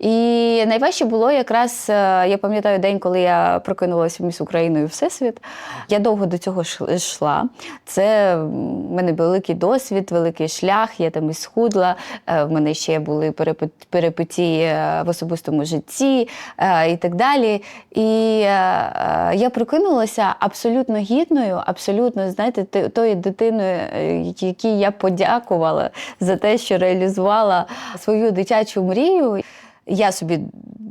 І найважче було якраз, е, я пам'ятаю день, коли я прокинулася в міс Україною Всесвіт. Я довго до цього йшла. Це в мене великий досвід, великий шлях. Я там і схудла. е, В мене ще були перепи- перипетії е, в особистому житті і так далі. І я прокинулася абсолютно гідною, абсолютно, знаєте, тою дитиною, якій я подякувала за те, що реалізувала свою дитячу мрію. Я собі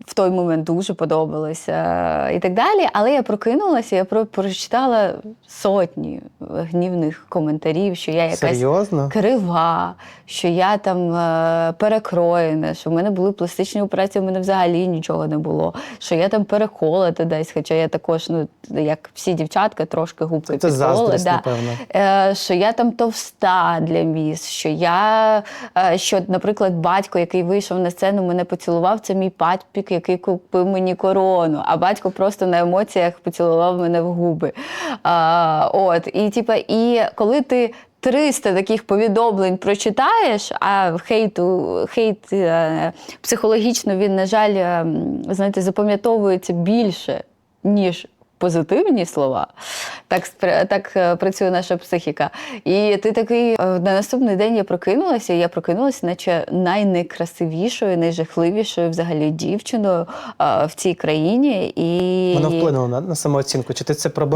в той момент дуже подобалася е, і так далі. Але я прокинулася, я прочитала сотні гнівних коментарів, що я якась Серйозно? крива, що я там е, перекроєна, що в мене були пластичні операції, в мене взагалі нічого не було. Що я там переколота десь, хоча я також, ну як всі дівчатка, трошки губки Це підкола, да. Е, що я там товста для міс, що я, е, що, наприклад, батько, який вийшов на сцену, мене поцілував, це мій папік, який купив мені корону, а батько просто на емоціях поцілував мене в губи. А, от, і, типа, і коли ти 300 таких повідомлень прочитаєш, а хейту, хейт е, психологічно він, на жаль, е, знаєте, запам'ятовується більше, ніж позитивні слова. Так, так е, працює наша психіка. І ти такий е, на наступний день я прокинулася, я прокинулася, наче найнекрасивішою, найжахливішою взагалі дівчиною в цій країні. І Воно вплинуло на, на самооцінку. Чи ти це проборола?